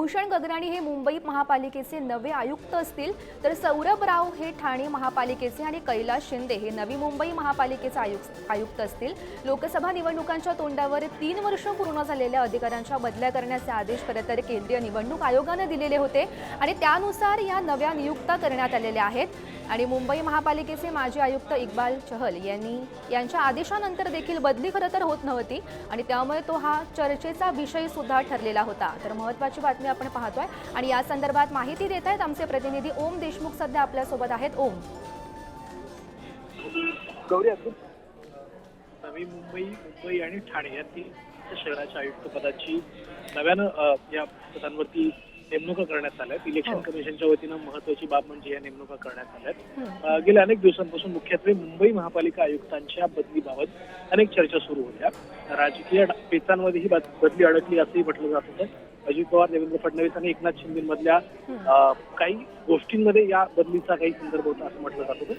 भूषण गगराणी हे मुंबई महापालिकेचे नवे आयुक्त असतील तर सौरभ राव हे ठाणे महापालिकेचे आणि कैलास शिंदे हे नवी मुंबई महापालिकेचे आयुक्त आयुक्त असतील. लोकसभा निवडणुकांच्या तोंडावर तीन वर्ष पूर्ण झालेल्या अधिकाऱ्यांच्या बदल्या करण्याचे आदेश खरं तर केंद्रीय निवडणूक आयोगानं दिलेले होते आणि त्यानुसार या नव्या नियुक्त्या करण्यात आलेल्या आहेत. आणि मुंबई महापालिकेचे माजी आयुक्त इक्बाल चहल यांनी यांच्या आदेशानंतर देखील बदली खरं तर होत नव्हती आणि त्यामुळे तो हा चर्चेचा विषय सुद्धा ठरलेला होता. तर महत्त्वाची बातमी आपण पाहतोय आणि या संदर्भात माहिती देत आहेत आमचे प्रतिनिधी ओम देशमुख सध्या आपल्यासोबत आहेत. ओम. गौरी नवी मुंबई मुंबई आणि ठाणे या तीन शहराच्या आयुक्त पदाची नव्यानं या पदांवरती नेमणुका करण्यात आल्या इलेक्शन. कमिशनच्या वतीनं महत्वाची बाब म्हणजे या नेमणुका करण्यात आल्यात गेल्या अनेक दिवसांपासून मुख्यत्वे मुंबई महापालिका आयुक्तांच्या बदलीबाबत अनेक चर्चा सुरू होत्या. राजकीय पेचांमध्ये ही बद- बदली अडकली असंही म्हटलं जात होतं. अजित पवार देवेंद्र फडणवीस आणि एकनाथ शिंदेमधल्या काही गोष्टींमध्ये या बदलीचा काही संदर्भ होता असं म्हटलं जात होतं.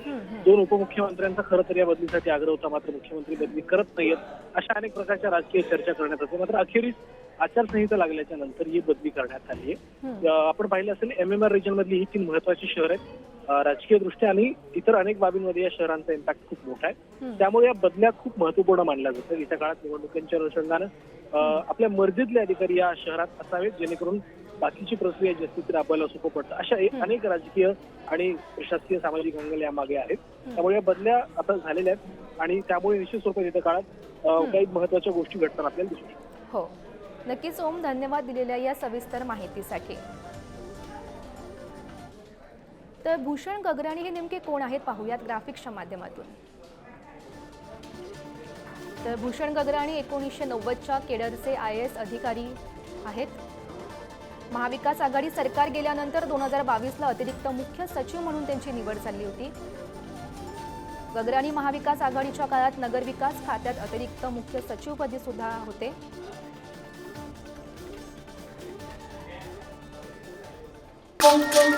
दोन उपमुख्यमंत्र्यांचा खरं तर या बदलीसाठी आग्रह होता मात्र मुख्यमंत्री बदली करत नाहीयेत अशा अनेक प्रकारच्या राजकीय चर्चा करण्यात होते मात्र अखेरीस आचारसंहिता लागल्याच्या नंतर ही बदली करण्यात आली आहे. आपण पाहिलं असेल एम एम आर रिजन मधली ही तीन महत्वाची शहर आहेत. राजकीय दृष्ट्या आणि इतर अनेक बाबींमध्ये या शहरांचा इम्पॅक्ट खूप मोठा आहे. त्यामुळे या बदल्या खूप महत्त्वपूर्ण मानल्या जातात. येत्या काळात निवडणुकांच्या अनुषंगानं आपल्या मर्जीतले अधिकारी या शहरात असावेत जेणेकरून बाकीची प्रक्रिया जी असते ती राबवायला सोपं पडतं. अशा. अनेक राजकीय आणि प्रशासकीय सामाजिक अंगल यामागे आहेत. त्यामुळे या बदल्या आता झालेल्या आहेत आणि त्यामुळे निश्चित स्वरूपात येत्या काळात. काही महत्त्वाच्या गोष्टी घडताना आपल्याला दिसू शकतात. हो. नक्कीच ओम धन्यवाद दिलेल्या या सविस्तर माहितीसाठी. तर भूषण गगराणी हे नेमके कोण आहेत पाहूयात ग्राफिक्सच्या माध्यमातून. तर भूषण गगराणी एकोणीसशे नव्वदच्या केडरचे आय एस अधिकारी आहेत. महाविकास आघाडी सरकार गेल्यानंतर दोन हजार बावीसला अतिरिक्त मुख्य सचिव म्हणून त्यांची निवड झाली होती. गगराणी महाविकास आघाडीच्या काळात नगरविकास खात्यात अतिरिक्त मुख्य सचिवपदी सुद्धा होते. Thank you.